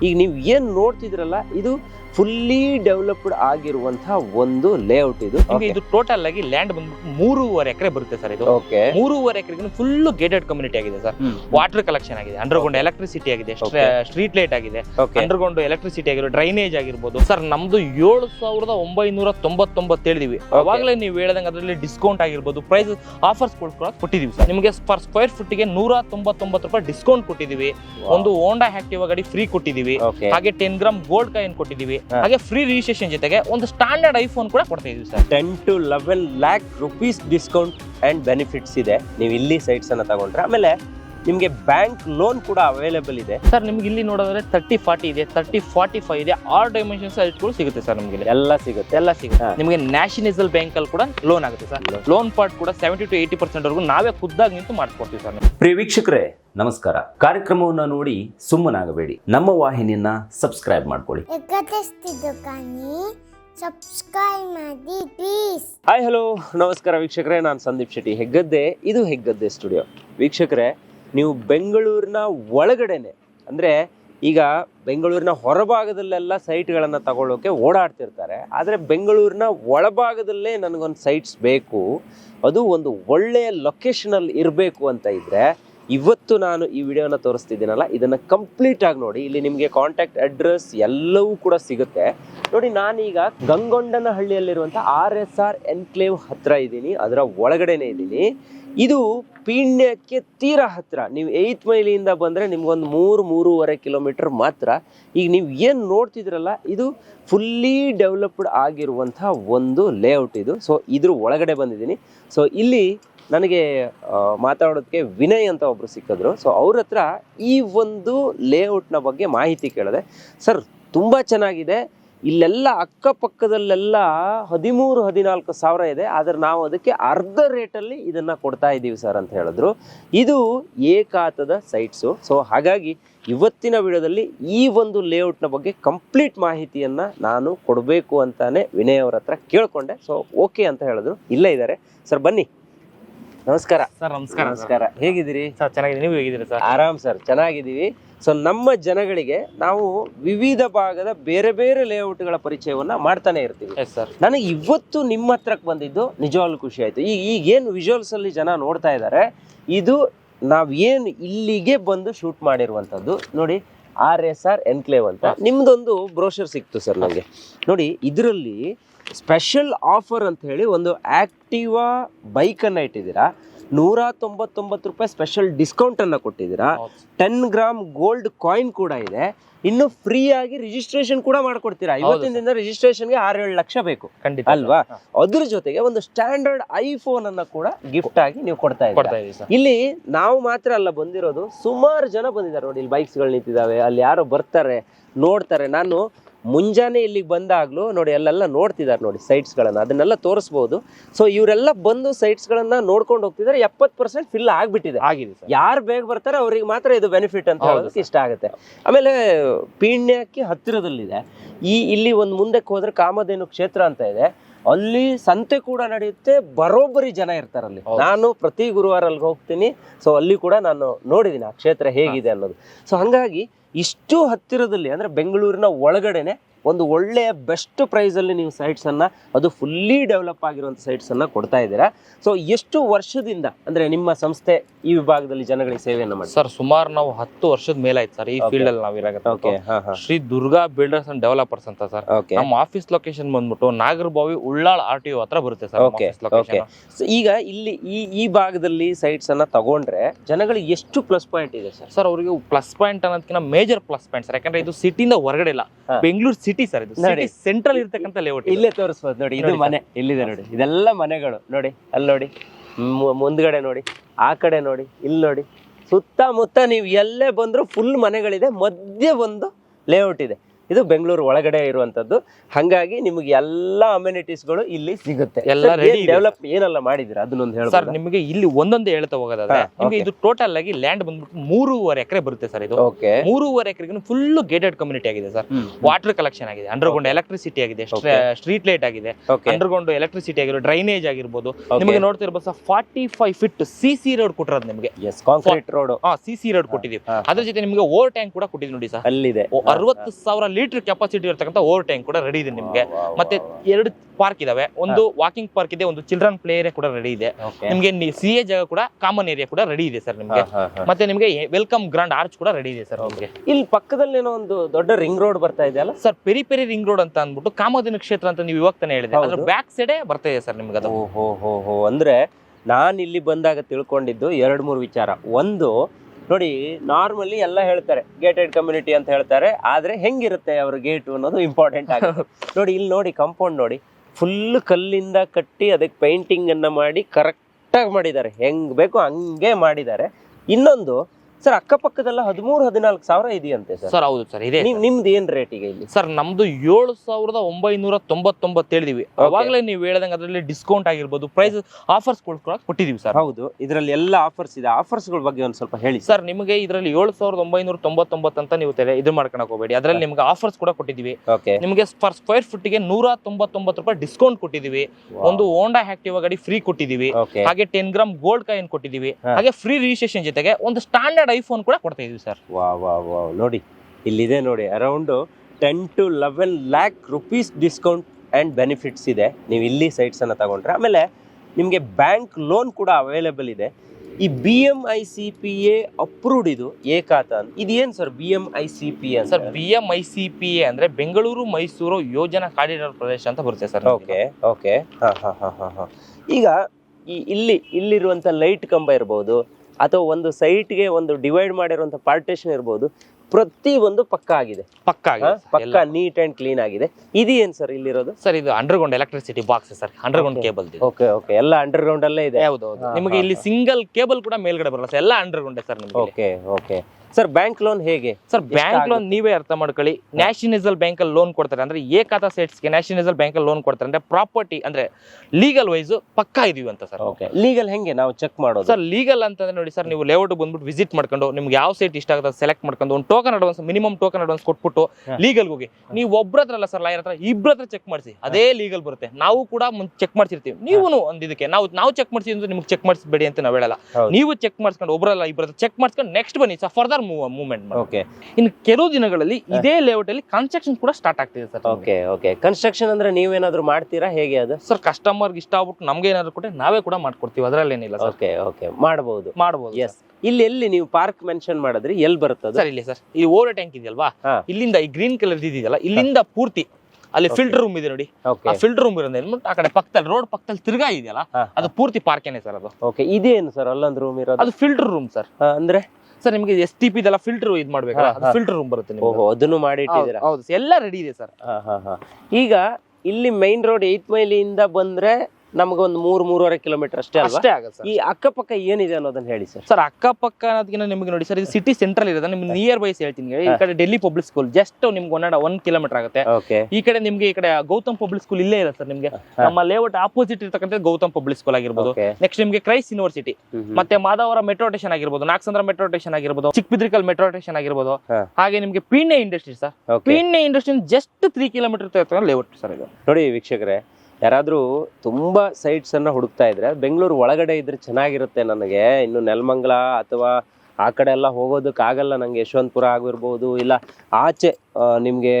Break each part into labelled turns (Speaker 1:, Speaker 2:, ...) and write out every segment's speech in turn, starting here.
Speaker 1: ಈಗ ನೀವು ಏನ್ ನೋಡ್ತಿದ್ರಲ್ಲ ಇದು ಫುಲ್ಲಿ ಡೆವಲಪ್ಡ್ ಆಗಿರುವಂತಹ ಒಂದು ಲೇಔಟ್ ಇದು.
Speaker 2: ನಿಮ್ಗೆ ಇದು ಟೋಟಲ್ ಆಗಿ ಲ್ಯಾಂಡ್ ಬಂದ್ಬಿಟ್ಟು ಮೂರುವರೆ ಎಕರೆ ಬರುತ್ತೆ ಸರ್ ಇದು.
Speaker 1: ಓಕೆ
Speaker 2: ಮೂರುವರೆ ಎಕರೆ ಫುಲ್ ಗೇಟೆಡ್ ಕಮ್ಯುನಿಟಿ ಆಗಿದೆ ಸರ್. ವಾಟರ್ ಕಲೆಕ್ಷನ್ ಆಗಿದೆ ಅಂಡರ್ಗ್ರೌಂಡ್ ಎಲೆಕ್ಟ್ರಿಸಿಟಿ ಆಗಿದೆ ಸ್ಟ್ರೀಟ್ ಲೈಟ್ ಆಗಿದೆ ಅಂಡರ್ಗ್ರೌಂಡ್ ಎಲೆಕ್ಟ್ರಿಸಿಟಿ ಆಗಿರೋ ಡ್ರೈನೇಜ್ ಆಗಿರ್ಬೋದು. ಸರ್ ನಮ್ದು ಏಳು ಸಾವಿರದ ಒಂಬೈನೂರ ತೊಂಬತ್ತೊಂಬತ್ತು ಹೇಳಿದೀವಿ. ಅವಾಗಲೇ ನೀವು ಹೇಳ್ದಂಗೆ ಅದರಲ್ಲಿ ಡಿಸ್ಕೌಂಟ್ ಆಗಿರ್ಬೋದು. ಪ್ರೈಸ್ ಆಫರ್ಸ್ ಕೊಟ್ಟಿದೀವಿ ಸರ್. ನಿಮಗೆ ಪರ್ ಸ್ಕ್ವೇರ್ ಫುಟ್ಗೆ ನೂರ ತೊಂಬತ್ತೊಂಬತ್ತು ರೂಪಾಯಿ ಡಿಸ್ಕೌಂಟ್ ಕೊಟ್ಟಿದೀವಿ. ಒಂದು ಹೋಂಡಾ ಆಕ್ಟಿವ್ ಗಾಡಿ ಫ್ರೀ ಕೊಟ್ಟಿದೀವಿ. ಹಾಗೆ ಟೆನ್ ಗ್ರಾಮ್ ಗೋಲ್ಡ್ ಕಾಯಿನ್ ಕೊಟ್ಟಿದೀವಿ. ಹಾಗೆ ಫ್ರೀ ರಿಜಿಸ್ಟ್ರೇಷನ್ ಜೊತೆಗೆ ಒಂದು ಸ್ಟ್ಯಾಂಡರ್ಡ್ ಐಫೋನ್ ಕೂಡ ಕೊಡ್ತಾ ಇದೀವಿ sir.
Speaker 1: Ten to eleven lakh rupees discount and benefits ಇದೆ. ನೀವು ಇಲ್ಲಿ ಸೈಟ್ಸ್ ಅನ್ನ ತಗೊಂಡ್ರೆ. ಆಮೇಲೆ ನಿಮಗೆ ಬ್ಯಾಂಕ್ ಲೋನ್ ಕೂಡ ಅವೈಲೇಬಲ್ ಇದೆ.
Speaker 2: ಸರ್ ನಿಮ್ಗೆ ಇಲ್ಲಿ ನೋಡೋದ್ರೆ ತರ್ಟಿ ಫಾರ್ಟಿ ಇದೆ. ತರ್ಟಿ ಫಾರ್ಟಿ ಫೈವ್ ಇದೆ. ಆರ್ ಡೈಮೆನ್ಷನ್ ಸೈಟ್ಗಳು ಸಿಗುತ್ತೆ ಸರ್ ನಿಮಗೆ.
Speaker 1: ಎಲ್ಲ ಸಿಗುತ್ತೆ.
Speaker 2: ಎಲ್ಲ ಸಿಗುತ್ತೆ. ನಿಮಗೆ ನ್ಯಾಷನಲ್ ಬ್ಯಾಂಕ್ ಅಲ್ಲಿ ಕೂಡ ಲೋನ್ ಆಗುತ್ತೆ ಸರ್. ಲೋನ್ ಪಾರ್ಟ್ ಕೂಡ ಸೆವೆಂಟಿ ಟು ಏಯ್ಟಿ ಪರ್ಸೆಂಟ್ ವರೆಗೂ ನಾವೇ ಖುದ್ದಾಗಿ ನಿಂತು ಮಾಡಿಸ್ಕೊಡ್ತೀವಿ ಸರ್.
Speaker 3: ಪ್ರಿಯ ವೀಕ್ಷಕರೇ ನಮಸ್ಕಾರ. ಕಾರ್ಯಕ್ರಮವನ್ನು ನೋಡಿ ಸುಮ್ಮನಾಗಬೇಡಿ. ನಮ್ಮ ವಾಹಿನಿಯನ್ನ ಸಬ್ಸ್ಕ್ರೈಬ್ ಮಾಡ್ಕೊಳ್ಳಿ.
Speaker 4: ಸಬ್ಸ್ಕ್ರೈಬ್ ಮಾಡಿ ಪ್ಲೀಸ್
Speaker 1: ಹಾಯ್ ಹಲೋ ನಮಸ್ಕಾರ ವೀಕ್ಷಕರೇ ನಾನು ಸಂದೀಪ್ ಶೆಟ್ಟಿ ಹೆಗ್ಗದ್ದೆ. ಇದು ಹೆಗ್ಗದ್ದೆ ಸ್ಟುಡಿಯೋ ವೀಕ್ಷಕರೇ ನೀವು ಬೆಂಗಳೂರಿನ ಒಳಗಡೆನೆ ಅಂದರೆ ಈಗ ಬೆಂಗಳೂರಿನ ಹೊರಭಾಗದಲ್ಲೆಲ್ಲ ಸೈಟ್ಗಳನ್ನು ತಗೊಳ್ಳೋಕೆ ಓಡಾಡ್ತಿರ್ತಾರೆ. ಆದರೆ ಬೆಂಗಳೂರಿನ ಒಳಭಾಗದಲ್ಲೇ ನನಗೊಂದು ಸೈಟ್ಸ್ ಬೇಕು. ಅದು ಒಂದು ಒಳ್ಳೆಯ ಲೊಕೇಶನಲ್ಲಿ ಇರಬೇಕು ಅಂತ ಇದ್ದರೆ ಇವತ್ತು ನಾನು ಈ ವಿಡಿಯೋನ ತೋರಿಸ್ತಿದ್ದೀನಲ್ಲ, ಇದನ್ನು ಕಂಪ್ಲೀಟ್ ಆಗಿ ನೋಡಿ. ಇಲ್ಲಿ ನಿಮಗೆ ಕಾಂಟ್ಯಾಕ್ಟ್ ಅಡ್ರೆಸ್ ಎಲ್ಲವೂ ಕೂಡ ಸಿಗುತ್ತೆ. ನೋಡಿ, ನಾನೀಗ ಗಂಗೊಂಡನಹಳ್ಳಿಯಲ್ಲಿರುವಂಥ ಆರ್ ಎಸ್ ಆರ್ ಎನ್ಕ್ಲೇವ್ ಹತ್ರ ಇದ್ದೀನಿ. ಅದರ ಒಳಗಡೆನೇ ಇದ್ದೀನಿ. ಇದು ಪೀಣ್ಯಕ್ಕೆ ತೀರ ಹತ್ತಿರ ನೀವು ಏಯ್ತ್ ಮೈಲಿಯಿಂದ ಬಂದರೆ ನಿಮ್ಗೊಂದು ಮೂರು, ಮೂರುವರೆ ಕಿಲೋಮೀಟರ್ ಮಾತ್ರ. ಈಗ ನೀವು ಏನು ನೋಡ್ತಿದ್ರಲ್ಲ, ಇದು ಫುಲ್ಲಿ ಡೆವಲಪ್ಡ್ ಆಗಿರುವಂಥ ಒಂದು ಲೇಔಟ್ ಇದು. ಸೊ ಇದ್ರ ಒಳಗಡೆ ಬಂದಿದ್ದೀನಿ. ಸೊ ಇಲ್ಲಿ ನನಗೆ ಮಾತಾಡೋದಕ್ಕೆ ವಿನಯ್ ಅಂತ ಒಬ್ಬರು ಸಿಕ್ಕಿದ್ರು. ಸೊ ಅವ್ರ ಹತ್ರ ಈ ಒಂದು ಲೇಔಟ್ನ ಬಗ್ಗೆ ಮಾಹಿತಿ ಕೇಳಿದೆ. ಸರ್ ತುಂಬ ಚೆನ್ನಾಗಿದೆ. ಇಲ್ಲೆಲ್ಲ ಅಕ್ಕಪಕ್ಕದಲ್ಲೆಲ್ಲ ಹದಿಮೂರು, ಹದಿನಾಲ್ಕು ಸಾವಿರ ಇದೆ. ಆದರೆ ನಾವು ಅದಕ್ಕೆ ಅರ್ಧ ರೇಟಲ್ಲಿ ಇದನ್ನು ಕೊಡ್ತಾ ಇದ್ದೀವಿ ಸರ್ ಅಂತ ಹೇಳಿದ್ರು. ಇದು ಏಕಾತದ ಸೈಟ್ಸು ಸೊ ಹಾಗಾಗಿ ಇವತ್ತಿನ ವಿಡಿಯೋದಲ್ಲಿ ಈ ಒಂದು ಲೇಔಟ್ನ ಬಗ್ಗೆ ಕಂಪ್ಲೀಟ್ ಮಾಹಿತಿಯನ್ನು ನಾನು ಕೊಡಬೇಕು ಅಂತಾನೆ ವಿನಯ್ ಅವ್ರ ಹತ್ರ ಕೇಳಿಕೊಂಡೆ. ಸೊ ಓಕೆ ಅಂತ ಹೇಳಿದ್ರು. ಇಲ್ಲೇ ಇದ್ದಾರೆ. ಸರ್ ಬನ್ನಿ. ನಮಸ್ಕಾರ.
Speaker 2: ಸರ್ ನಮಸ್ಕಾರ
Speaker 1: ನಮಸ್ಕಾರ. ಹೇಗಿದ್ದೀರಿ?
Speaker 2: ಸರ್ ಚೆನ್ನಾಗಿದೆ ನೀವು ಹೇಗಿದ್ದೀರಿ ಸರ್?
Speaker 1: ಆರಾಮ್ ಸರ್ ಚೆನ್ನಾಗಿದ್ದೀವಿ. ಸೊ ನಮ್ಮ ಜನಗಳಿಗೆ ನಾವು ವಿವಿಧ ಭಾಗದ ಬೇರೆ ಬೇರೆ ಲೇಔಟ್ಗಳ ಪರಿಚಯವನ್ನ ಮಾಡ್ತಾನೆ ಇರ್ತೀವಿ.
Speaker 2: ಸರ್
Speaker 1: ನನಗೆ ಇವತ್ತು ನಿಮ್ಮ ಹತ್ರಕ್ಕೆ ಬಂದಿದ್ದು ನಿಜವಾಗ್ಲೂ ಖುಷಿ ಆಯ್ತು. ಈಗ ಈಗ ಏನು ವಿಜುವಲ್ಸ್ ಅಲ್ಲಿ ಜನ ನೋಡ್ತಾ ಇದ್ದಾರೆ ಇದು ನಾವು ಏನು ಇಲ್ಲಿಗೆ ಬಂದು ಶೂಟ್ ಮಾಡಿರುವಂಥದ್ದು ನೋಡಿ ಆರ್ ಎಸ್ ಆರ್ ಎನ್ಕ್ಲೇವ್ ಅಂತ. ನಿಮ್ದೊಂದು ಬ್ರೋಷರ್ ಸಿಕ್ತು ಸರ್ ನನಗೆ ನೋಡಿ ಇದರಲ್ಲಿ ಸ್ಪೆಷಲ್ ಆಫರ್ ಅಂತ ಹೇಳಿ ಒಂದು ಆಕ್ಟಿವಾ ಬೈಕನ್ನು ಇಟ್ಟಿದ್ದೀರಾ ನೂರ ತೊಂಬತ್ತೊಂಬತ್ತು ರೂಪಾಯಿ ಸ್ಪೆಷಲ್ ಡಿಸ್ಕೌಂಟ್ ಅನ್ನ ಕೊಟ್ಟಿದ್ದೀರಾ. ಟೆನ್ ಗ್ರಾಮ್ ಗೋಲ್ಡ್ ಕಾಯಿನ್ ಕೂಡ ಇದೆ. ಇನ್ನು ಫ್ರೀ ಆಗಿ ರಿಜಿಸ್ಟ್ರೇಷನ್ ಕೂಡ ಮಾಡ್ಕೊಡ್ತೀರಾ. ಇವತ್ತಿನ ದಿನ ರಿಜಿಸ್ಟ್ರೇಷನ್ಗೆ ಆರು ಏಳು ಲಕ್ಷ ಬೇಕು.
Speaker 2: ಖಂಡಿತ
Speaker 1: ಅಲ್ವಾ? ಅದ್ರ ಜೊತೆಗೆ ಒಂದು ಸ್ಟ್ಯಾಂಡರ್ಡ್ ಐಫೋನ್ ಅನ್ನ ಕೂಡ ಗಿಫ್ಟ್ ಆಗಿ ನೀವು ಕೊಡ್ತಾ ಇದ್ದೀರಾ. ಇಲ್ಲಿ ನಾವು ಮಾತ್ರ ಅಲ್ಲ ಬಂದಿರೋದು ಸುಮಾರು ಜನ ಬಂದಿದ್ದಾರೆ ನೋಡಿ ಇಲ್ಲಿ ಬೈಕ್ಸ್ಗಳು ನಿಂತಿದ್ದಾವೆ ಅಲ್ಲಿ ಯಾರೋ ಬರ್ತಾರೆ ನೋಡ್ತಾರೆ. ನಾನು ಮುಂಜಾನೆ ಇಲ್ಲಿಗೆ ಬಂದಾಗ್ಲೂ ನೋಡಿ ಅಲ್ಲೆಲ್ಲ ನೋಡ್ತಿದ್ದಾರೆ ನೋಡಿ ಸೈಟ್ಸ್ಗಳನ್ನು ಅದನ್ನೆಲ್ಲ ತೋರಿಸ್ಬೋದು. ಸೊ ಇವರೆಲ್ಲ ಬಂದು ಸೈಟ್ಸ್ಗಳನ್ನು ನೋಡ್ಕೊಂಡು ಹೋಗ್ತಿದ್ದಾರೆ ಎಪ್ಪತ್ತು ಪರ್ಸೆಂಟ್ ಫಿಲ್ ಆಗಿಬಿಟ್ಟಿದೆ.
Speaker 2: ಆಗಿದೆ
Speaker 1: ಯಾರು ಬೇಗ ಬರ್ತಾರೆ ಅವ್ರಿಗೆ ಮಾತ್ರ ಇದು ಬೆನಿಫಿಟ್ ಅಂತ ಹೇಳೋದಕ್ಕೆ ಇಷ್ಟ ಆಗುತ್ತೆ. ಆಮೇಲೆ ಪೀಣ್ಯಕ್ಕೆ ಹತ್ತಿರದಲ್ಲಿದೆ. ಈ ಇಲ್ಲಿ ಒಂದು ಮುಂದಕ್ಕೆ ಹೋದ್ರೆ ಕಾಮಧೇನು ಕ್ಷೇತ್ರ ಅಂತ ಇದೆ. ಅಲ್ಲಿ ಸಂತೆ ಕೂಡ ನಡೆಯುತ್ತೆ ಬರೋಬ್ಬರಿ ಜನ ಇರ್ತಾರೆ ಅಲ್ಲಿ ನಾನು ಪ್ರತಿ ಗುರುವಾರ ಅಲ್ಲಿ ಹೋಗ್ತೀನಿ ಸೊ ಅಲ್ಲಿ ಕೂಡ ನಾನು ನೋಡಿದ್ದೀನಿ ಆ ಕ್ಷೇತ್ರ ಹೇಗಿದೆ ಅನ್ನೋದು. ಸೊ ಹಂಗಾಗಿ ಇಷ್ಟು ಹತ್ತಿರದಲ್ಲಿ ಅಂದ್ರೆ ಬೆಂಗಳೂರಿನ ಒಳಗಡೆನೆ ಒಂದು ಒಳ್ಳೆಯ ಬೆಸ್ಟ್ ಪ್ರೈಸಲ್ಲಿ ನೀವು ಸೈಟ್ಸ್ ಅನ್ನ ಅದು ಫುಲ್ಲಿ ಡೆವಲಪ್ ಆಗಿರುವಂಥ ಸೈಟ್ಸ್ ಅನ್ನ ಕೊಡ್ತಾ ಇದ್ದೀರಾ. ಸೊ ಎಷ್ಟು ವರ್ಷದಿಂದ ಅಂದ್ರೆ ನಿಮ್ಮ ಸಂಸ್ಥೆ ಈ ವಿಭಾಗದಲ್ಲಿ ಜನಗಳಿಗೆ ಸೇವೆಯನ್ನು ಮಾಡಿ
Speaker 2: ಸರ್ ಸುಮಾರು ನಾವು ಹತ್ತು ವರ್ಷದ ಮೇಲಾಯ್ತು ಸರ್ ಈ. ಫೀಲ್ಡ್ ಅಲ್ಲಿ ನಾವು
Speaker 1: okay
Speaker 2: ಇರಾಗತ್ತೆ Shri Durga builders and developers ಅಂತ ಸರ್
Speaker 1: ಓಕೆ
Speaker 2: ನಮ್ಮ ಆಫೀಸ್ ಲೊಕೇಶನ್ ಬಂದ್ಬಿಟ್ಟು ನಾಗರಬಾವಿ ಉಳ್ಳಾಳ್ ಆರ್ ಟಿ ಹತ್ರ ಬರುತ್ತೆ ಸರ್
Speaker 1: ಓಕೆ ಓಕೆ ಸೊ ಈಗ ಇಲ್ಲಿ ಈ ಈ ಭಾಗದಲ್ಲಿ ಸೈಟ್ಸ್ ಅನ್ನ ತಗೊಂಡ್ರೆ ಜನಗಳಿಗೆ ಎಷ್ಟು ಪ್ಲಸ್ ಪಾಯಿಂಟ್ ಇದೆ ಸರ್
Speaker 2: ಸರ್ ಅವರಿಗೆ ಪ್ಲಸ್ ಪಾಯಿಂಟ್ ಅನ್ನೋದಕ್ಕಿಂತ ಮೇಜರ್ ಪ್ಲಸ್ ಪಾಯಿಂಟ್ ಸರ್ ಯಾಕಂದ್ರೆ ಇದು ಸಿಟಿಯಿಂದ ಹೊರಗಡೆ ಇಲ್ಲ. ಬೆಂಗಳೂರು ಸಿಟಿ ಸರ್ ಇದು. ಸಿಟಿ ಸೆಂಟ್ರಲ್ ಇರ್ತಕ್ಕಂಥ ಲೇಔಟ್
Speaker 1: ಇಲ್ಲೇ ತೋರಿಸ್ಬೋದು ನೋಡಿ ಇದು ಮನೆ ಇಲ್ಲಿದೆ ನೋಡಿ. ಇದೆಲ್ಲ ಮನೆಗಳು ನೋಡಿ ಅಲ್ಲಿ ನೋಡಿ. ಮುಂದ್ಗಡೆ ನೋಡಿ ಆ ಕಡೆ ನೋಡಿ ಇಲ್ಲಿ ನೋಡಿ. ಸುತ್ತಮುತ್ತ ನೀವು ಎಲ್ಲೇ ಬಂದ್ರು ಫುಲ್ ಮನೆಗಳಿದೆ ಮಧ್ಯೆ ಒಂದು ಲೇಔಟ್ ಇದೆ. ಇದು ಬೆಂಗಳೂರು ಒಳಗಡೆ ಇರುವಂತದ್ದು. ಹಂಗಾಗಿ ನಿಮಗೆ ಎಲ್ಲಾ ಅಮ್ಯುನಿಟೀಸ್ಗಳು ಇಲ್ಲಿ ಸಿಗುತ್ತೆ.
Speaker 2: ಎಲ್ಲ ready ಇದೆ.
Speaker 1: ಡೆವಲಪ್ ಏನೆಲ್ಲ ಮಾಡಿದ್ರೆ? ಅದನ್ನೊಂದು
Speaker 2: ಸರ್ ನಿಮಗೆ ಇಲ್ಲಿ ಒಂದೊಂದೇ ಹೇಳ್ತಾ ಹೋಗೋದಾದ್ರೆ
Speaker 1: ಹಾ,
Speaker 2: ನಿಮಗೆ
Speaker 1: okay.
Speaker 2: ಇದು ಟೋಟಲ್ ಆಗಿ ಲ್ಯಾಂಡ್ ಬಂದ್ಬಿಟ್ಟು ಮೂರುವರೆ ಎಕರೆ ಬರುತ್ತೆ ಸರ್ ಇದು.
Speaker 1: ಓಕೆ
Speaker 2: ಮೂರುವರೆ ಎಕರೆಗೆ ಫುಲ್ ಗೇಟೆಡ್ ಕಮ್ಯುನಿಟಿ ಆಗಿದೆ ಸರ್ ವಾಟರ್ ಕಲೆಕ್ಷನ್ ಆಗಿದೆ ಅಂಡರ್ಗ್ರೌಂಡ್ ಎಲೆಕ್ಟ್ರಿಸಿಟಿ ಆಗಿದೆ
Speaker 1: Okay.
Speaker 2: ಸ್ಟ್ರೀಟ್ ಲೈಟ್ ಆಗಿದೆ
Speaker 1: ಓಕೆ
Speaker 2: ಅಂಡರ್ಗ್ರೌಂಡ್ ಎಲೆಕ್ಟ್ರಿಸಿಟಿ ಆಗಿರೋ ಡ್ರೈನೇಜ್ ಆಗಿರ್ಬೋದು. ನಿಮಗೆ ನೋಡ್ತಿರ್ಬೋದು sir forty five feet C C road ಕೊಟ್ಟಿರೋದು ನಿಮಗೆ.
Speaker 1: ಎಸ್ ಕಾಂಕ್ರೀಟ್ ರೋಡ್
Speaker 2: ಹಾ ಸಿ ಸಿ ರೋಡ್ ಕೊಟ್ಟಿದ್ದೀವಿ
Speaker 1: ಹಾ.
Speaker 2: ಅದ್ರ ಜೊತೆ ನಿಮಗೆ ಓವರ್ ಟ್ಯಾಂಕ್ ಕೂಡ ಕೊಟ್ಟಿದ್ವಿ ನೋಡಿ ಸರ್
Speaker 1: ಅಲ್ಲಿದೆ.
Speaker 2: ಅರವತ್ತು ಸಾವಿರ ಲೀಟರ್ ಕೆಪಾಸಿಟಿ ಇರತಕ್ಕಂಥ ಓವರ್ ಟ್ಯಾಂಕ್ ಕೂಡ ರೆಡಿ ಇದೆ ನಿಮಗೆ. ಮತ್ತೆ ಎರಡು ಪಾರ್ಕ್ ಇದಾವೆ. ಒಂದು ವಾಕಿಂಗ್ ಪಾರ್ಕ್ ಇದೆ ಒಂದು ಚಿಲ್ಡ್ರನ್ ಪ್ಲೇ ಏರಿಯಾ ಕೂಡ ರೆಡಿ ಇದೆ. ನಿಮಗೆ ಸಿ ಎ ಜಾಗ ಕೂಡ ಕಾಮನ್ ಏರಿಯಾ ಕೂಡ ರೆಡಿ ಇದೆ ಸರ್ ನಿಮಗೆ. ಮತ್ತೆ ನಿಮಗೆ ವೆಲ್ಕಮ್ ಗ್ರಾಂಡ್ ಆರ್ಚ್ ಕೂಡ ರೆಡಿ ಇದೆ ಸರ್ ನಿಮಗೆ.
Speaker 1: ಇಲ್ಲಿ ಪಕ್ಕದಲ್ಲಿ ಏನೋ ಒಂದು ದೊಡ್ಡ ರಿಂಗ್ ರೋಡ್ ಬರ್ತಾ ಇದೆ ಅಲ್ಲ?
Speaker 2: Sir peri peri ring road ಅಂತ ಅಂದ್ಬಿಟ್ಟು ಕಾಮದಿನ ಕ್ಷೇತ್ರ ಅಂತ ನೀವು ಇವಾಗ ತಾನೇ ಹೇಳಿದೆ ಅದ್ರ ಬ್ಯಾಕ್ ಸೈಡೇ ಬರ್ತಾ ಇದೆ ಸರ್ ನಿಮ್ಗೆ ಅದು
Speaker 1: ಓಹೋ ಹೋ ಹೋ ಅಂದ್ರೆ ನಾನು ಇಲ್ಲಿ ಬಂದಾಗ ತಿಳ್ಕೊಂಡಿದ್ದು ಎರಡು ಮೂರು ವಿಚಾರ. ಒಂದು ನೋಡಿ ನಾರ್ಮಲಿ ಎಲ್ಲ ಹೇಳ್ತಾರೆ ಗೇಟೆಡ್ ಕಮ್ಯುನಿಟಿ ಅಂತ ಹೇಳ್ತಾರೆ ಆದ್ರೆ ಹೆಂಗಿರುತ್ತೆ ಅವ್ರ ಗೇಟ್ ಅನ್ನೋದು ಇಂಪಾರ್ಟೆಂಟ್ ಆಗುತ್ತೆ ನೋಡಿ ಇಲ್ಲಿ ನೋಡಿ ಕಾಂಪೌಂಡ್ ನೋಡಿ ಫುಲ್ ಕಲ್ಲಿಂದ ಕಟ್ಟಿ ಅದಕ್ಕೆ ಪೇಂಟಿಂಗ್ ಅನ್ನ ಮಾಡಿ ಕರೆಕ್ಟಾಗಿ ಮಾಡಿದ್ದಾರೆ. ಹೆಂಗ್ ಬೇಕು ಹಂಗೆ ಮಾಡಿದ್ದಾರೆ. ಇನ್ನೊಂದು ಸರ್ ಅಕ್ಕಪಕ್ಕದಲ್ಲ ಹದಿಮೂರು ಹದಿನಾಲ್ಕು ಸಾವಿರ ಇದೆಯಂತೆ ಸರ್.
Speaker 2: ಸರ್ ಹೌದು ಸರ್ ಇದೆ
Speaker 1: ನಿಮ್ ನಿಮ್ದು ಏನ್ ರೇಟ್ ಈಗ ಇಲ್ಲಿ?
Speaker 2: ಸರ್ ನಮ್ದು ಏಳು ಸಾವಿರದ ಒಂಬೈನೂರ ತೊಂಬತ್ತೊಂಬತ್ತು ಹೇಳಿದೀವಿ. ಅವಾಗಲೇ ನೀವು ಹೇಳ್ದಂಗೆ ಅದರಲ್ಲಿ ಡಿಸ್ಕೌಂಟ್ ಆಗಿರ್ಬೋದು ಪ್ರೈಸ್ ಆಫರ್ಸ್ ಕೂಡ ಕೊಟ್ಟಿದೀವಿ ಸರ್.
Speaker 1: ಹೌದು ಇದರಲ್ಲಿ ಎಲ್ಲ ಆಫರ್ಸ್ ಇದೆ. ಆಫರ್ಸ್ಗಳ ಬಗ್ಗೆ ಒಂದು ಸ್ವಲ್ಪ ಹೇಳಿ ಸರ್.
Speaker 2: ನಿಮಗೆ ಇದರಲ್ಲಿ ಏಳು ಸಾವಿರದ ಒಂಬೈನೂರ ತೊಂಬತ್ತೊಂಬತ್ತು ಅಂತ ನೀವು ತಲೆ ಇದು ಮಾಡ್ಕೊಳಕ್ ಹೋಗಬೇಡಿ. ಅದರಲ್ಲಿ ನಿಮ್ಗೆ ಆಫರ್ಸ್ ಕೂಡ ಕೊಟ್ಟಿದ್ದೀವಿ
Speaker 1: ಓಕೆ
Speaker 2: ನಿಮಗೆ ಪರ್ ಸ್ಕ್ವೇರ್ ಫುಟ್ಗೆ ನೂರ ತೊಂಬತ್ತೊಂಬತ್ತು ರೂಪಾಯಿ ಡಿಸ್ಕೌಂಟ್ ಕೊಟ್ಟಿದ್ದೀವಿ ಒಂದು ಹೋಂಡಾ ಆಕ್ಟಿವ್ ಗಾಡಿ ಫ್ರೀ ಕೊಟ್ಟಿದ್ದೀವಿ ಹಾಗೆ ಟೆನ್ ಗ್ರಾಮ್ ಗೋಲ್ಡ್ ಕಾಯಿನ್ ಕೊಟ್ಟಿದ್ದೀವಿ ಹಾಗೆ ಫ್ರೀ ರಿಜಿಸ್ಟ್ರೇಷನ್ ಜೊತೆಗೆ ಒಂದು ಸ್ಟ್ಯಾಂಡರ್ಡ್ ಐಫೋನ್ ಕೂಡ ಕೊಡ್ತಾ ಇದೀವಿ ಸರ್
Speaker 1: ವಾ ವಾ ವಾ ನೋಡಿ ಇಲ್ಲಿದೆ ನೋಡಿ around ten to eleven lakh rupees discount and benefits ಇದೆ. ನೀವು ಇಲ್ಲಿ ಸೈಟ್ಸ್ ಅನ್ನ ತಗೊಂಡ್ರೆ. ಆಮೇಲೆ ನಿಮಗೆ ಬ್ಯಾಂಕ್ ಲೋನ್ ಕೂಡ ಅವೈಲೇಬಲ್ ಇದೆ. ಈ B M I C P A approved ಇದು ಏಕಾತ ಇದು ಇದೇನು sir B M I C P A
Speaker 2: sir B M I C P A ಅಂದರೆ ಬೆಂಗಳೂರು ಮೈಸೂರು ಯೋಜನಾ ಕಾರಿಡಾರ್ ಪ್ರದೇಶ ಅಂತ ಬರುತ್ತೆ ಸರ್
Speaker 1: ಓಕೆ ಓಕೆ ಹಾಂ ಹಾಂ ಹಾಂ ಹಾಂ ಹಾಂ. ಈಗ ಈ ಇಲ್ಲಿ ಇಲ್ಲಿರುವಂಥ ಲೈಟ್ ಕಂಬ ಇರ್ಬೋದು ಅಥವಾ ಒಂದು ಸೈಟ್ಗೆ ಒಂದು ಡಿವೈಡ್ ಮಾಡಿರುವಂಥ ಪಾರ್ಟೇಷನ್ ಇರ್ಬೋದು ಪ್ರತಿ ಒಂದು ಪಕ್ಕ ಆಗಿದೆ.
Speaker 2: ಪಕ್ಕ
Speaker 1: ಹಾ? ಪಕ್ಕ ನೀಟ್ ಅಂಡ್ ಕ್ಲೀನ್ ಆಗಿದೆ. ಇದು ಇದೇನ್ ಸರ್ ಇಲ್ಲಿರೋದು?
Speaker 2: ಸರ್ ಇದು underground electricity box sir underground. Cable
Speaker 1: okay okay ಎಲ್ಲ ಅಂಡರ್ಗ್ರೌಂಡ್ ಅಲ್ಲೇ ಇದೆ.
Speaker 2: ಹೌದು
Speaker 1: ಹಾ,
Speaker 2: ನಿಮಗೆ
Speaker 1: ಹಾ,
Speaker 2: ಇಲ್ಲಿ ಸಿಂಗಲ್ ಕೇಬಲ್ ಕೂಡ ಮೇಲ್ಗಡೆ ಬರಲ್ಲ ಸರ್ ಎಲ್ಲ ಅಂಡರ್ಗ್ರೌಂಡ್ ಸರ್ ನಿಮಗೆ
Speaker 1: okay okay sir bank loan ಹೇಗೆ?
Speaker 2: Sir bank? ಲೋನ್ ನೀವೇ ಅರ್ಥ ಮಾಡ್ಕೊಳ್ಳಿ. ನ್ಯಾಷನಲೈಸಲ್ ಬ್ಯಾಂಕ್ ಅಲ್ಲಿ ಲೋನ್ ಕೊಡ್ತಾರೆ. ಅಂದ್ರೆ ಏ ಸೆಟ್ಸ್ಗೆ ನ್ಯಾಷನಲ್ ನ್ಯಾಷನಲೈಸಲ್ ಬ್ಯಾಂಕ್ ಅಲ್ಲಿ ಲೋನ್ ಕೊಡ್ತಾರೆ. ಅಂದ್ರೆ ಪ್ರಾಪರ್ಟಿ ಅಂದ್ರೆ ಲೀಗಲ್ ವೈಸ್ ಪಕ್ಕಾ ಇದೀವಿ ಅಂತ ಸರ್
Speaker 1: ಓಕೆ ಲೀಗಲ್ ಹೆಂಗೆ ನಾವು ಚೆಕ್ ಮಾಡೋದು?
Speaker 2: ಸರ್ ಲೀಗಲ್ ಅಂತಂದ್ರೆ ನೋಡಿ ಸರ್ ನೀವು ಲೇಔಟ್ ಬಂದ್ಬಿಟ್ಟು ವಿಸಿಟ್ ಮಾಡ್ಕೊಂಡು ನಿಮ್ಗೆ ಯಾವ ಸೈಟ್ ಇಷ್ಟ ಆಗುತ್ತೆ ಸೆಲೆಕ್ಟ್ ಮಾಡ್ಕೊಂಡು ಒಂದು token advance minimum token advance ಕೊಟ್ಬಿಟ್ಟು. ಲೀಗಲ್ ಹೋಗಿ. ನೀವು ಒಬ್ರ ಹತ್ರ ಅಲ್ಲ ಸರ್ ಲಾಯರ್ ಹತ್ರ ಇಬ್ರ ಹತ್ರ ಚೆಕ್ ಮಾಡಿಸಿ. ಅದೇ ಲೀಗಲ್ ಬರುತ್ತೆ. ನಾವು ಕೂಡ ಚೆಕ್ ಮಾಡ್ಸಿರ್ತೀವಿ. ನೀವು ಒಂದು ಇದಕ್ಕೆ ನಾವು ನಾವು ಚೆಕ್ ಮಾಡ್ಸಿ ಅಂದ್ರೆ ನಿಮ್ಗೆ ಚೆಕ್ ಮಾಡಿಸ್ಬೇಡಿ ಅಂತ ನಾವು ಹೇಳಲ್ಲ. ನೀವು ಚೆಕ್ ಮಾಡಿಸ್ಕೊಂಡು ಒಬ್ರಲ್ಲ ಇಬ್ಬರ ಹತ್ರ ಚೆಕ್ ಮಾಡಿಸ್ಕೊಂಡು ನೆಕ್ಸ್ಟ್ ಬನ್ನಿ ಸರ್ ಫರ್ದರ್ ಮೂವ್ಮೆಂಟ್
Speaker 1: ಓಕೆ
Speaker 2: ಇನ್ನು ಕೆಲವು ದಿನಗಳಲ್ಲಿ ಇದೇ ಲೇಔಟ್ ಅಲ್ಲಿ ಕನ್ಸ್ಟ್ರಕ್ಷನ್ ಕೂಡ ಸ್ಟಾರ್ಟ್ ಆಗ್ತಿದೆ ಸರ್
Speaker 1: ಓಕೆ ಓಕೆ ಕನ್ಸ್ಟ್ರಕ್ಷನ್ ಅಂದ್ರೆ ನೀವೇನಾದ್ರೂ ಮಾಡ್ತೀರಾ? ಹೇಗೆ ಅದು?
Speaker 2: ಸರ್ ಕಸ್ಟಮರ್ಗೆ ಇಷ್ಟ ಆಗ್ಬಿಟ್ಟು ನಮ್ಗೆ ಏನಾದ್ರು ಕೊಟ್ಟರೆ ನಾವೇ ಕೂಡ ಮಾಡ್ಕೊಡ್ತೀವಿ. ಅದರಲ್ಲೇನಿಲ್ಲ ಸರ್.
Speaker 1: ಓಕೆ ಓಕೆ ಮಾಡಬಹುದು
Speaker 2: ಮಾಡಬಹುದು
Speaker 1: ಎಸ್ ಇಲ್ಲಿ ಎಲ್ಲಿ ನೀವು ಪಾರ್ಕ್ ಮೆನ್ಷನ್ ಮಾಡಿದ್ರಿ? ಎಲ್ಲಿ ಬರುತ್ತದೆ?
Speaker 2: ಸರ್ ಇಲ್ಲಿ ಸರ್. ಈ ಓವರ್ ಟ್ಯಾಂಕ್ ಇದೆಯಲ್ವಾ. ಇಲ್ಲಿಂದ ಈ ಗ್ರೀನ್ ಕಲರ್ ಇದೆಯಲ್ಲ ಇಲ್ಲಿಂದ ಪೂರ್ತಿ ಅಲ್ಲಿ ಫಿಲ್ಟರ್ ರೂಮ್ ಇದೆ ನೋಡಿ. ಆ ಫಿಲ್ಟರ್ ರೂಮ್ ಇರೋದೇ ಆ ಕಡೆ ಪಕ್ಕದಲ್ಲಿ ರೋಡ್ ಪಕ್ಕದಲ್ಲಿ ತಿರ್ಗಾ ಇದೆಯಲ್ಲ ಅದು ಪೂರ್ತಿ ಪಾರ್ಕೇನೆ ಸರ್ ಅದು.
Speaker 1: ಓಕೆ ಇದೇನು ಸರ್? ಅಲ್ಲೊಂದು ರೂಮ್ ಇರೋದು?
Speaker 2: ಅದು ಫಿಲ್ಟರ್ ರೂಮ್ ಸರ್.
Speaker 1: ಅಂದ್ರೆ?
Speaker 2: ಸರ್ ನಿಮಗೆ ಎಸ್ ಟಿ ಪಿ ಇದೆಲ್ಲ ಫಿಲ್ಟರ್ ಇದು
Speaker 1: ಮಾಡ್ಬೇಕು.
Speaker 2: ಫಿಲ್ಟರ್ ರೂಮ್ ಬರುತ್ತೆ ನಿಮ್ಗೆ.
Speaker 1: ಓಹೋ ಅದನ್ನು ಮಾಡಿ ಇಟ್ಟಿದ್ದೀರಾ
Speaker 2: ಹೌದು. ಎಲ್ಲ ರೆಡಿ ಇದೆ ಸರ್.
Speaker 1: ಹಾ ಹಾ ಹಾ. ಈಗ ಇಲ್ಲಿ ಮೈನ್ ರೋಡ್ ಏತ್ ಮೈಲಿಯಿಂದ ಬಂದ್ರೆ ನಮಗೊಂದು ಮೂರ್ ಮೂರುವರೆ ಕಿಲೋಮೀಟರ್ ಅಷ್ಟೇ
Speaker 2: ಅಷ್ಟೇ ಆಗುತ್ತೆ
Speaker 1: ಈ ಅಕ್ಕಪಕ್ಕ ಏನಿದೆ ಅನ್ನೋದನ್ನ ಹೇಳಿ ಸರ್.
Speaker 2: ಸರ್ ಅಕ್ಕಪಕ್ಕ ಅನ್ನೋದಕ್ಕಿಂತ ನಿಮಗೆ ನೋಡಿ ಸರ್ ಇದು ಸಿಟಿ ಸೆಂಟ್ರಲ್ ಇರೋದು ನಿಮ್ಗೆ ನಿಯರ್ ಬೈಸ್ ಹೇಳ್ತೀನಿ ಈ ಕಡೆ ಡೆಲ್ಲಿ ಪಬ್ಲಿಕ್ ಸ್ಕೂಲ್ ಜಸ್ಟ್ ನಿಮ್ಗೆ ಒನ್ ಒನ್ ಕಿಲೋಮೀಟರ್ ಆಗುತ್ತೆ. ಈ ಕಡೆ ನಿಮ್ಗೆ ಈ ಕಡೆ ಗೌತಮ್ ಪಬ್ಲಿಕ್ ಸ್ಕೂಲ್ ಇಲ್ಲೇ ಇದೆ ಸರ್ ನಿಮ್ಗೆ. ನಮ್ಮ ಲೇಔಟ್ ಆಪೋಸಿಟ್ ಇರ್ತಕ್ಕಂಥ ಗೌತಮ್ ಪಬ್ಲಿಕ್ ಸ್ಕೂಲ್ ಆಗಿರ್ಬೋದು. ನೆಕ್ಸ್ಟ್ ನಿಮ್ಗೆ ಕ್ರೈಸ್ಟ್ ಯೂನಿವರ್ಸಿಟಿ ಮತ್ತೆ ಮಾಧವರ ಮೆಟ್ರೋ ಸ್ಟೇಷನ್ ಆಗಿರ್ಬೋದು ನಾಗಸಂದ್ರ ಮೆಟ್ರೋ ಸ್ಟೇಷನ್ ಆಗಿರ್ಬೋದು ಚಿಕ್ಕಬಿದ್ರಿಕಲ್ ಮೆಟ್ರೋ ಸ್ಟೇಷನ್ ಆಗಿರ್ಬೋದು. ಹಾಗೆ ನಿಮ್ಗೆ Peenya industry sir. Peenya industry just three kilometre layout sir ಇದು.
Speaker 1: ನೋಡಿ ವೀಕ್ಷಕರೇ ಯಾರಾದ್ರೂ ತುಂಬಾ ಸೈಟ್ಸ್ ಅನ್ನ ಹುಡುಕ್ತಾ ಇದ್ರೆ, ಬೆಂಗಳೂರು ಒಳಗಡೆ ಇದ್ರೆ ಚೆನ್ನಾಗಿರುತ್ತೆ ನನಗೆ. ಇನ್ನು ನೆಲಮಂಗಲ ಅಥವಾ ಆ ಕಡೆ ಎಲ್ಲ ಹೋಗೋದಕ್ಕೆ ಆಗಲ್ಲ. ನಂಗೆ ಯಶವಂತಪುರ ಆಗಿರ್ಬೋದು, ಇಲ್ಲ ಆಚೆ ನಿಮ್ಗೆ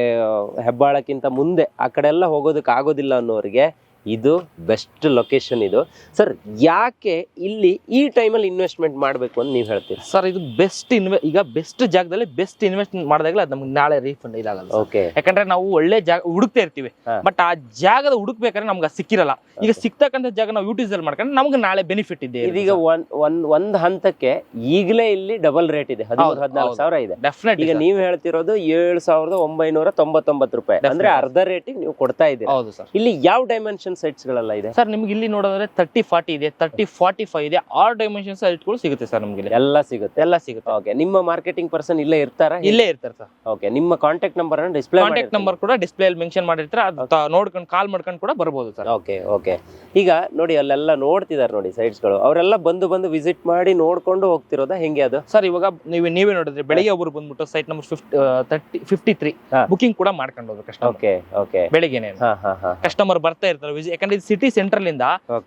Speaker 1: ಹೆಬ್ಬಾಳಕ್ಕಿಂತ ಮುಂದೆ ಆ ಕಡೆ ಎಲ್ಲ ಹೋಗೋದಕ್ಕೆ ಆಗೋದಿಲ್ಲ ಅನ್ನೋರಿಗೆ ಇದು ಬೆಸ್ಟ್ ಲೊಕೇಶನ್ ಇದು. ಸರ್ ಯಾಕೆ ಇಲ್ಲಿ ಈ ಟೈಮಲ್ಲಿ ಇನ್ವೆಸ್ಟ್ಮೆಂಟ್ ಮಾಡಬೇಕು ಅಂತ ನೀವು ಹೇಳ್ತೀರಿ?
Speaker 2: ಸರ್ ಇದು ಬೆಸ್ಟ್ ಇನ್ವೆ ಈಗ ಬೆಸ್ಟ್ ಜಾಗದಲ್ಲಿ ಬೆಸ್ಟ್ ಇನ್ವೆಸ್ಟ್ಮೆಂಟ್ ಮಾಡಿದಾಗಲೇ ಅದು ನಮ್ಗೆ ನಾಳೆ ರೀಫಂಡ್ ಇದಾಗಲ್ಲ.
Speaker 1: ಓಕೆ
Speaker 2: ಯಾಕಂದ್ರೆ ನಾವು ಒಳ್ಳೆ ಜಾಗ ಹುಡುಕ್ತಾ ಇರ್ತೀವಿ. ಬಟ್ ಆ ಜಾಗದ ಹುಡುಕ್ಬೇಕಾದ್ರೆ ನಮ್ಗೆ ಸಿಕ್ಕಿರಲ್ಲ. ಈಗ ಸಿಕ್ತಕ್ಕಂಥ ಜಾಗ ನಾವು ಯೂಟಿಲೈಸ್ ಮಾಡ್ಕೊಂಡ್ರೆ ನಮ್ಗೆ ನಾಳೆ ಬೆನಿಫಿಟ್ ಇದೆ.
Speaker 1: ಇದೀಗ ಒಂದ್ ಒಂದ್ ಒಂದ್ ಹಂತಕ್ಕೆ ಈಗಲೇ ಇಲ್ಲಿ ಡಬಲ್ ರೇಟ್ ಇದೆ. ಹದಿಮೂರು
Speaker 2: ಹೌದು,
Speaker 1: ಹದಿನಾಲ್ಕು ಸಾವಿರ ಇದೆ.
Speaker 2: ಡೆಫಿನೆಟ್
Speaker 1: ಈಗ ನೀವು ಹೇಳ್ತಿರೋದು ಏಳು ಸಾವಿರದ ಒಂಬೈನೂರ ತೊಂಬತ್ತೊಂಬತ್ತು ರೂಪಾಯಿ. ಅಂದ್ರೆ ಅರ್ಧ ರೇಟಿಗೆ ನೀವು ಕೊಡ್ತಾ ಇದ್ದೀರಿ.
Speaker 2: ಹೌದು ಸರ್
Speaker 1: ಇಲ್ಲಿ ಯಾವ ಡೈಮೆನ್ಷನ್ಸ್ ಸೈಟ್ಸ್ ಗಳೆಲ್ಲ ಇದೆ.
Speaker 2: ಸರ್ ನಿಮ್ಗೆ ಇಲ್ಲಿ ನೋಡೋದ್ರೆ ತರ್ಟಿ ಫಾರ್ಟಿ ಇದೆ. ತರ್ಟಿ ಫಾರ್ಟಿ ಫೈವ್ ಇದೆ. ಆರ್ ಡೈಮೆನ್ಷನ್ ಸೈಟ್ಗಳು ಸಿಗುತ್ತೆ ಸರ್ ನಿಮ್ಗೆ.
Speaker 1: ಎಲ್ಲ ಸಿಗುತ್ತೆ.
Speaker 2: ಎಲ್ಲ ಸಿಗುತ್ತೆ.
Speaker 1: ಓಕೆ ನಿಮ್ಮ ಮಾರ್ಕೆಟಿಂಗ್ ಪರ್ಸನ್ ಇಲ್ಲೇ ಇರ್ತಾರ?
Speaker 2: ಇಲ್ಲೇ ಇರ್ತಾರೆ ಸರ್.
Speaker 1: ಓಕೆ ನಿಮ್ಮ ಕಾಂಟ್ಯಾಕ್ಟ್ ನಂಬರ್ ಅನ್ನು ಡಿಸ್ಪ್ಲೇ
Speaker 2: ಕಾಂಟ್ಯಾಕ್ಟ್ ನಂಬರ್ ಕೂಡ ಡಿಸ್ಪ್ಲೇ ಅಲ್ಲಿ ಮೆನ್ಷನ್ ಮಾಡಿರ್ತಾರೆ. ಅದು ನೋಡ್ಕೊಂಡು ಕಾಲ್ ಮಾಡ್ಕೊಂಡು ಕೂಡ ಬರ್ಬೋದು ಸರ್.
Speaker 1: ಓಕೆ ಓಕೆ ಈಗ ನೋಡಿ ಅಲ್ಲೆಲ್ಲ ನೋಡ್ತಿದಾರೆ ನೋಡಿ ಸೈಟ್ಸ್ಗಳು ಗಳು. ಅವರೆಲ್ಲ ಬಂದು ಬಂದು ವಿಸಿಟ್ ಮಾಡಿ ನೋಡ್ಕೊಂಡು ಹೋಗ್ತಿರೋದ? ಹೆಂಗೆ ಅದು?
Speaker 2: ಸರ್ ಇವಾಗ ನೀವು ನೀವೇ ನೋಡಿದ್ರೆ ಬೆಳಿಗ್ಗೆ ಒಬ್ರು ಬಂದ್ಬಿಟ್ಟು site number fifty thirty fifty three. Booking ಕೂಡ ಮಾಡ್ಕೊಂಡು ಕಸ್ಟಮರ್
Speaker 1: ಓಕೆ ಓಕೆ
Speaker 2: ಬೆಳಿಗ್ಗೆನೆ.
Speaker 1: ಹಾ ಹಾ ಹಾ.
Speaker 2: ಕಸ್ಟಮರ್ ಬರ್ತಾ ಇರ್ತಾರೆ ವಿಸಿ- ಯಾಕಂದ್ರೆ ಸಿಟಿ ಸೆಂಟ್ರಲ್ ಇಂದ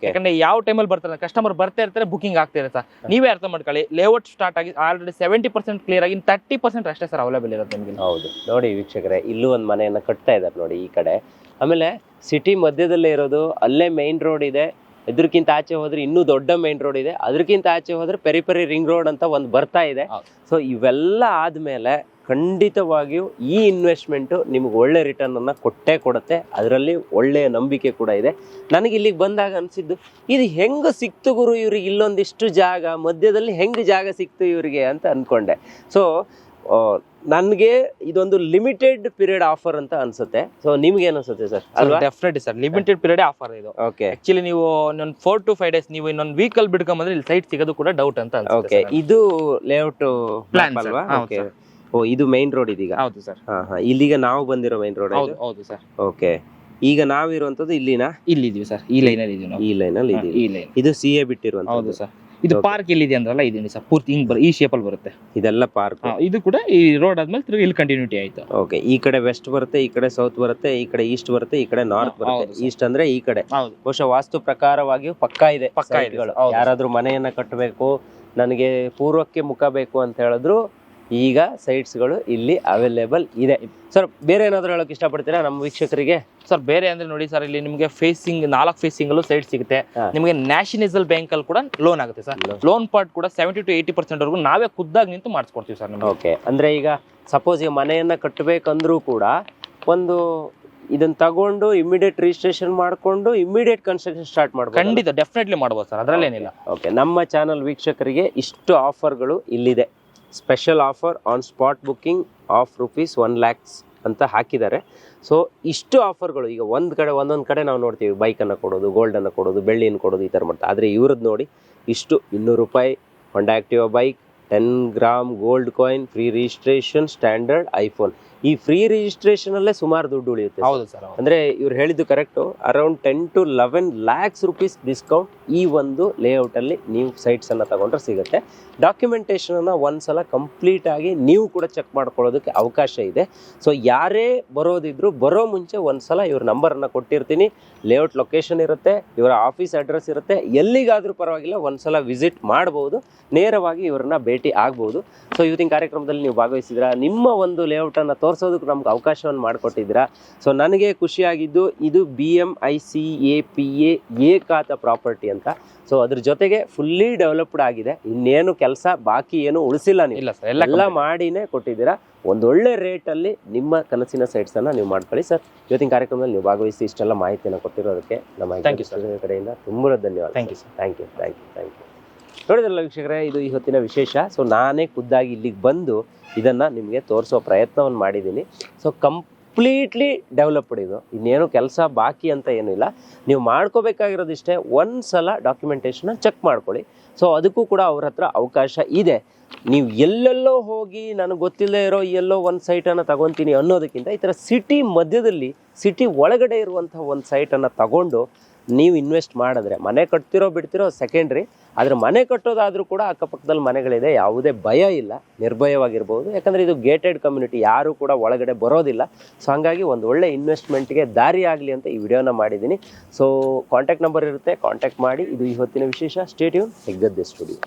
Speaker 2: ಯಾಕಂದ್ರೆ ಯಾವ ಟೈಮಲ್ಲಿ ಬರ್ತಾರೆ ಕಸ್ಟಮರ್ ಬರ್ತಾ ಇರ್ತಾರೆ ಬುಕಿಂಗ್ ಆಗ್ತಾ ಇರುತ್ತೆ. ನೀವೇ ಅರ್ಥ ಮಾಡ್ಕೊಳ್ಳಿ ಲೇಔಟ್ ಸ್ಟಾರ್ಟ್ ಆಗಿ ಆಲ್ರೆಡಿ ಸೆವೆಂಟಿ ಪರ್ಸೆಂಟ್ ಕ್ಲಿಯರ್ ಆಗಿ ತರ್ಟಿ ಪರ್ಸೆಂಟ್ ಅಷ್ಟೇ ಸರ್ ಅವೈಲೇಬಲ್ ಇರುತ್ತೆ ನಿಮಗೆ.
Speaker 1: ಹೌದು. ನೋಡಿ ವೀಕ್ಷಕರೇ ಇಲ್ಲೂ ಒಂದು ಮನೆಯನ್ನ ಕಟ್ತಾ ಇದ್ದಾರೆ ನೋಡಿ ಈ ಕಡೆ. ಆಮೇಲೆ ಸಿಟಿ ಮಧ್ಯದಲ್ಲೇ ಇರೋದು ಅಲ್ಲೇ ಮೈನ್ ರೋಡ್ ಇದೆ. ಇದ್ರಕ್ಕಿಂತ ಆಚೆ ಹೋದ್ರೆ ಇನ್ನೂ ದೊಡ್ಡ ಮೈನ್ ರೋಡ್ ಇದೆ. ಅದಕ್ಕಿಂತ ಆಚೆ ಹೋದ್ರೆ ಪೆರಿ ಪೆರಿ ರಿಂಗ್ ರೋಡ್ ಅಂತ ಒಂದು ಬರ್ತಾ ಇದೆ. ಸೊ ಇವೆಲ್ಲ ಆದ್ಮೇಲೆ ಖಂಡಿತವಾಗಿಯೂ ಈ ಇನ್ವೆಸ್ಟ್ಮೆಂಟು ನಿಮ್ಗೆ ಒಳ್ಳೆ ರಿಟರ್ನ್ ಅನ್ನ ಕೊಟ್ಟೇ ಕೊಡುತ್ತೆ. ಅದರಲ್ಲಿ ಒಳ್ಳೆಯ ನಂಬಿಕೆ ಕೂಡ ಇದೆ. ನನಗೆ ಇಲ್ಲಿಗೆ ಬಂದಾಗ ಅನ್ಸಿದ್ದು ಇದು ಹೆಂಗ ಸಿಕ್ತು ಗುರು ಇವ್ರಿಗೆ? ಇಲ್ಲೊಂದಿಷ್ಟು ಜಾಗ ಮಧ್ಯದಲ್ಲಿ ಹೆಂಗ್ ಜಾಗ ಸಿಕ್ತು ಇವರಿಗೆ ಅಂತ ಅನ್ಕೊಂಡೆ. ಸೊ ನನಗೆ ಇದೊಂದು ಲಿಮಿಟೆಡ್ ಪೀರಿಯಡ್ ಆಫರ್ ಅಂತ ಅನ್ಸುತ್ತೆ. ಸೊ ನಿಮ್ಗೆ ಅನ್ಸುತ್ತೆ sir
Speaker 2: definitely sir limited period offer ಇದು.
Speaker 1: ಓಕೆ
Speaker 2: ಆಕ್ಚುಲಿ ನೀವು ಇನ್ನೊಂದು ಫೋರ್ ಟು ಫೈವ್ ಡೇಸ್ ನೀವು ಇನ್ನೊಂದು ವೀಕಲ್ ಬಿಡ್ಕೊಂಬಂದ್ರೆ ಇಲ್ಲಿ ಸೈಟ್ ಸಿಗೋದು ಕೂಡ ಡೌಟ್ ಅಂತ
Speaker 1: ಓಕೆ ಇದು ಲೇಔಟ್
Speaker 2: ಪ್ಲಾನ್
Speaker 1: ಅಲ್ವಾ? ಓಕೆ. ಓ ಇದು ಮೈನ್ ರೋಡ್ ಇದೀಗ?
Speaker 2: ಹೌದು ಸರ್.
Speaker 1: ಹಾ ಹಾ. ಇಲ್ಲಿಗ ನಾವು ಬಂದಿರೋ ಮೈನ್ ರೋಡ್
Speaker 2: ಹೌದು ಹೌದು ಸರ್.
Speaker 1: ಓಕೆ ಈಗ ನಾವಿರುವಂತದ್ದು ಇಲ್ಲಿನ?
Speaker 2: ಇಲ್ಲಿ ಇದೀವಿ ಸರ್. ಈ ಲೈನ್ ಅಲ್ಲಿ ಇದೀವಿ ನಾವು.
Speaker 1: ಈ ಲೈನ್ ಅಲ್ಲಿ ಇದೀವಿ
Speaker 2: ಈ ಲೈನ್
Speaker 1: ಇದು ಸಿ ಎ
Speaker 2: ಹೌದು
Speaker 1: ಬಿಟ್ಟಿರುವಂತದ್ದು
Speaker 2: ಸರ್. ಇದು. ಪಾರ್ಕ್ ಎಲ್ಲಿದೆ ಅಂದ್ರಲ್ಲ ಇದೀನಿ ಸರ್? ಪೂರ್ತಿ ಹಿಂಗ್ ಬರ್ ಈ ಶೇಪ್ ಅಲ್ಲಿ ಬರುತ್ತೆ.
Speaker 1: ಇದೆಲ್ಲ ಪಾರ್ಕ್
Speaker 2: ಹಾ, ಇದು ಕೂಡ ಈ ರೋಡ್ ಆದ್ಮೇಲೆ ತಿರುಗಿ ಇಲ್ಲಿ ಕಂಟಿನ್ಯೂಟಿ ಆಯ್ತು.
Speaker 1: ಓಕೆ ಈ ಕಡೆ ವೆಸ್ಟ್ ಬರುತ್ತೆ ಈ ಕಡೆ ಸೌತ್ ಬರುತ್ತೆ ಈ ಕಡೆ ಈಸ್ಟ್ ಬರುತ್ತೆ ಈ ಕಡೆ ನಾರ್ತ್
Speaker 2: ಹಾ, ಹೌದು
Speaker 1: ಬರುತ್ತೆ. ಈಸ್ಟ್ ಅಂದ್ರೆ ಈ ಕಡೆ.
Speaker 2: ಹೌದು.
Speaker 1: ಬಹುಶಃ ವಾಸ್ತು ಪ್ರಕಾರವಾಗಿಯೂ ಪಕ್ಕ ಇದೆ
Speaker 2: ಪಕ್ಕಾ ಇದೆ. ಹೌದು.
Speaker 1: ಯಾರಾದ್ರೂ ಮನೆಯನ್ನ ಕಟ್ಟಬೇಕು ನನಗೆ ಪೂರ್ವಕ್ಕೆ ಮುಖ ಬೇಕು ಅಂತ ಹೇಳಿದ್ರು ಈಗ ಸೈಟ್ಸ್ಗಳು ಇಲ್ಲಿ ಅವೈಲೇಬಲ್ ಇದೆ. ಸರ್ ಬೇರೆ ಏನಾದರೂ ಹೇಳೋಕೆ ಇಷ್ಟಪಡ್ತೀರಾ ನಮ್ಮ ವೀಕ್ಷಕರಿಗೆ?
Speaker 2: ಸರ್ ಬೇರೆ ಅಂದ್ರೆ ನೋಡಿ ಸರ್ ಇಲ್ಲಿ ನಿಮಗೆ ಫೇಸಿಂಗ್ ನಾಲ್ಕು ಫೇಸಿಂಗ್ ಅಲ್ಲೂ ಸೈಟ್ ಸಿಗುತ್ತೆ. ನಿಮಗೆ ನ್ಯಾಷನಲ್ ಬ್ಯಾಂಕ್ ಅಲ್ಲಿ ಕೂಡ ಲೋನ್ ಆಗುತ್ತೆ ಸರ್. ಲೋನ್ ಪಾರ್ಟ್ ಕೂಡ ಸೆವೆಂಟಿ ಟು ಏಯ್ಟಿ ಪರ್ಸೆಂಟ್ ವರೆಗೂ ನಾವೇ ಖುದ್ದಾಗಿ ನಿಂತು ಮಾಡಿಸ್ಕೊಡ್ತೀವಿ ಸರ್ ನಿಮಗೆ.
Speaker 1: ಓಕೆ ಅಂದ್ರೆ ಈಗ ಸಪೋಸ್ ಈಗ ಮನೆಯನ್ನ ಕಟ್ಟಬೇಕಂದ್ರೂ ಕೂಡ ಒಂದು ಇದನ್ನ ತಗೊಂಡು ಇಮಿಡಿಯೇಟ್ ರಿಜಿಸ್ಟ್ರೇಷನ್ ಮಾಡ್ಕೊಂಡು ಇಮಿಡಿಯೇಟ್ ಕನ್ಸ್ಟ್ರಕ್ಷನ್ ಸ್ಟಾರ್ಟ್ ಮಾಡ್ಬೋದು
Speaker 2: ಖಂಡಿತ ಡೆಫಿನೆಟ್ಲಿ ಮಾಡ್ಬೋದು ಸರ್ ಅದರಲ್ಲೇನಿಲ್ಲ.
Speaker 1: ಓಕೆ ನಮ್ಮ ಚಾನಲ್ ವೀಕ್ಷಕರಿಗೆ ಇಷ್ಟು ಆಫರ್ಗಳು ಇಲ್ಲಿದೆ. Special offer on spot booking of rupees one lakhs ಅಂತ ಹಾಕಿದ್ದಾರೆ. ಸೊ, ಇಷ್ಟು ಆಫರ್ಗಳು, ಈಗ ಒಂದು ಕಡೆ, ಒಂದೊಂದು ಕಡೆ ನಾವು ನೋಡ್ತೀವಿ ಬೈಕನ್ನು ಕೊಡೋದು ಗೋಲ್ಡನ್ನು ಕೊಡೋದು, ಬೆಳ್ಳಿಯನ್ನು ಕೊಡೋದು ಈ ಥರ ಮಾಡ್ತಾರೆ. ಆದರೆ ಇವ್ರದ್ದು ನೋಡಿ, ಇಷ್ಟು ಇನ್ನೂರು ರೂಪಾಯಿ Honda Activa bike ten gram gold coin free registration standard iPhone ಈ ಫ್ರೀ ರಿಜಿಸ್ಟ್ರೇಷನ್ ಅಲ್ಲೇ ಸುಮಾರು ದುಡ್ಡು ಉಳಿಯುತ್ತೆ.
Speaker 2: ಹೌದು ಸರ್
Speaker 1: ಅಂದ್ರೆ ಇವ್ರು ಹೇಳಿದ್ದು correct around ten to eleven lakhs rupees discount ಈ ಒಂದು ಲೇಔಟ್ ಅಲ್ಲಿ ನೀವು ಸೈಟ್ಸ್ ಅನ್ನ ತಗೊಂಡ್ರೆ ಸಿಗುತ್ತೆ. ಡಾಕ್ಯುಮೆಂಟೇಶನ್ ಅನ್ನ ಒಂದ್ಸಲ ಕಂಪ್ಲೀಟ್ ಆಗಿ ನೀವು ಕೂಡ ಚೆಕ್ ಮಾಡ್ಕೊಳ್ಳೋದಕ್ಕೆ ಅವಕಾಶ ಇದೆ. ಸೊ ಯಾರೇ ಬರೋದಿದ್ರು ಬರೋ ಮುಂಚೆ ಒಂದ್ಸಲ ಇವ್ರ ನಂಬರ್ ಅನ್ನ ಕೊಟ್ಟಿರ್ತೀನಿ. ಲೇಔಟ್ ಲೊಕೇಶನ್ ಇರುತ್ತೆ ಇವರ ಆಫೀಸ್ ಅಡ್ರೆಸ್ ಇರುತ್ತೆ. ಎಲ್ಲಿಗಾದ್ರೂ ಪರವಾಗಿಲ್ಲ ಒಂದ್ಸಲ ವಿಸಿಟ್ ಮಾಡಬಹುದು ನೇರವಾಗಿ ಇವ್ರನ್ನ ಭೇಟಿ ಆಗ್ಬಹುದು ಸೊ ಇವತ್ತಿನ ಕಾರ್ಯಕ್ರಮದಲ್ಲಿ ನೀವು ಭಾಗವಹಿಸಿದ್ರ ನಿಮ್ಮ ಒಂದು ಲೇಔಟ್ ಅನ್ನ ತೋರಿಸೋದಕ್ಕೆ ನಮ್ಗೆ ಅವಕಾಶವನ್ನು ಮಾಡಿಕೊಟ್ಟಿದ್ದೀರಾ. ಸೊ ನನಗೆ ಖುಷಿಯಾಗಿದ್ದು ಇದು B M I C A P A ಏಕಾತ property ಅಂತ. ಸೊ ಅದ್ರ ಜೊತೆಗೆ ಫುಲ್ಲಿ ಡೆವಲಪ್ಡ್ ಆಗಿದೆ. ಇನ್ನೇನು ಕೆಲಸ ಬಾಕಿ ಏನು ಉಳಿಸಿಲ್ಲ ನೀವು.
Speaker 2: ಇಲ್ಲ ಸರ್ ಎಲ್ಲ
Speaker 1: ಮಾಡಿನೇ ಕೊಟ್ಟಿದ್ದೀರಾ. ಒಂದೊಳ್ಳೆ ರೇಟಲ್ಲಿ ನಿಮ್ಮ ಕನಸಿನ ಸೈಟ್ಸನ್ನು ಅನ್ನ ನೀವು ಮಾಡ್ಕೊಳ್ಳಿ ಸರ್. ಇವತ್ತಿನ ಕಾರ್ಯಕ್ರಮದಲ್ಲಿ ನೀವು ಭಾಗವಹಿಸಿ ಇಷ್ಟೆಲ್ಲ ಮಾಹಿತಿಯನ್ನು ಕೊಟ್ಟಿರೋದಕ್ಕೆ ನಮ್ಮ ಯು ಕಡೆಯಿಂದ ತುಂಬ ಧನ್ಯವಾದ
Speaker 2: thank you sir.
Speaker 1: Thank you thank you thank you ನೋಡಿದ್ರಲ್ಲ ವೀಕ್ಷಕರೇ, ಇದು ಇವತ್ತಿನ ವಿಶೇಷ. ಸೊ ನಾನೇ ಖುದ್ದಾಗಿ ಇಲ್ಲಿಗೆ ಬಂದು ಇದನ್ನು ನಿಮಗೆ ತೋರಿಸೋ ಪ್ರಯತ್ನವನ್ನು ಮಾಡಿದ್ದೀನಿ ಸೊ ಕಂಪ್ಲೀಟ್ಲಿ ಡೆವಲಪ್ಡ್ ಇದು. ಇನ್ನೇನು ಕೆಲಸ ಬಾಕಿ ಅಂತ ಏನೂ ಇಲ್ಲ. ನೀವು ಮಾಡ್ಕೋಬೇಕಾಗಿರೋದಿಷ್ಟೇ ಒಂದು ಸಲ ಡಾಕ್ಯುಮೆಂಟೇಷನ್ನ ಚೆಕ್ ಮಾಡ್ಕೊಳ್ಳಿ. ಸೊ ಅದಕ್ಕೂ ಕೂಡ ಅವ್ರ ಹತ್ರ ಅವಕಾಶ ಇದೆ. ನೀವು ಎಲ್ಲೆಲ್ಲೋ ಹೋಗಿ ನನಗೆ ಗೊತ್ತಿಲ್ಲದೆ ಇರೋ ಎಲ್ಲೋ ಒಂದು ಸೈಟನ್ನು ತಗೊತೀನಿ ಅನ್ನೋದಕ್ಕಿಂತ ಈ ಥರ ಸಿಟಿ ಮಧ್ಯದಲ್ಲಿ ಸಿಟಿ ಒಳಗಡೆ ಇರುವಂಥ ಒಂದು ಸೈಟನ್ನು ತಗೊಂಡು ನೀವು ಇನ್ವೆಸ್ಟ್ ಮಾಡಿದ್ರೆ, ಮನೆ ಕಟ್ತಿರೋ ಬಿಡ್ತಿರೋ ಸೆಕೆಂಡ್ರಿ ಆದರೆ ಮನೆ ಕಟ್ಟೋದಾದರೂ ಕೂಡ ಅಕ್ಕಪಕ್ಕದಲ್ಲಿ ಮನೆಗಳಿದೆ, ಯಾವುದೇ ಭಯ ಇಲ್ಲ, ನಿರ್ಭಯವಾಗಿರ್ಬೋದು. ಯಾಕಂದರೆ ಇದು ಗೇಟೆಡ್ ಕಮ್ಯುನಿಟಿ ಯಾರು ಕೂಡ ಒಳಗಡೆ ಬರೋದಿಲ್ಲ. ಸೊ ಹಾಗಾಗಿ ಒಂದು ಒಳ್ಳೆ ಇನ್ವೆಸ್ಟ್ಮೆಂಟ್ಗೆ ದಾರಿ ಆಗಲಿ ಅಂತ ಈ ವಿಡಿಯೋನ ಮಾಡಿದ್ದೀನಿ. ಸೊ ಕಾಂಟ್ಯಾಕ್ಟ್ ನಂಬರ್ ಇರುತ್ತೆ ಕಾಂಟ್ಯಾಕ್ಟ್ ಮಾಡಿ. ಇದು ಇವತ್ತಿನ ವಿಶೇಷ. Stay tuned Heggadde studio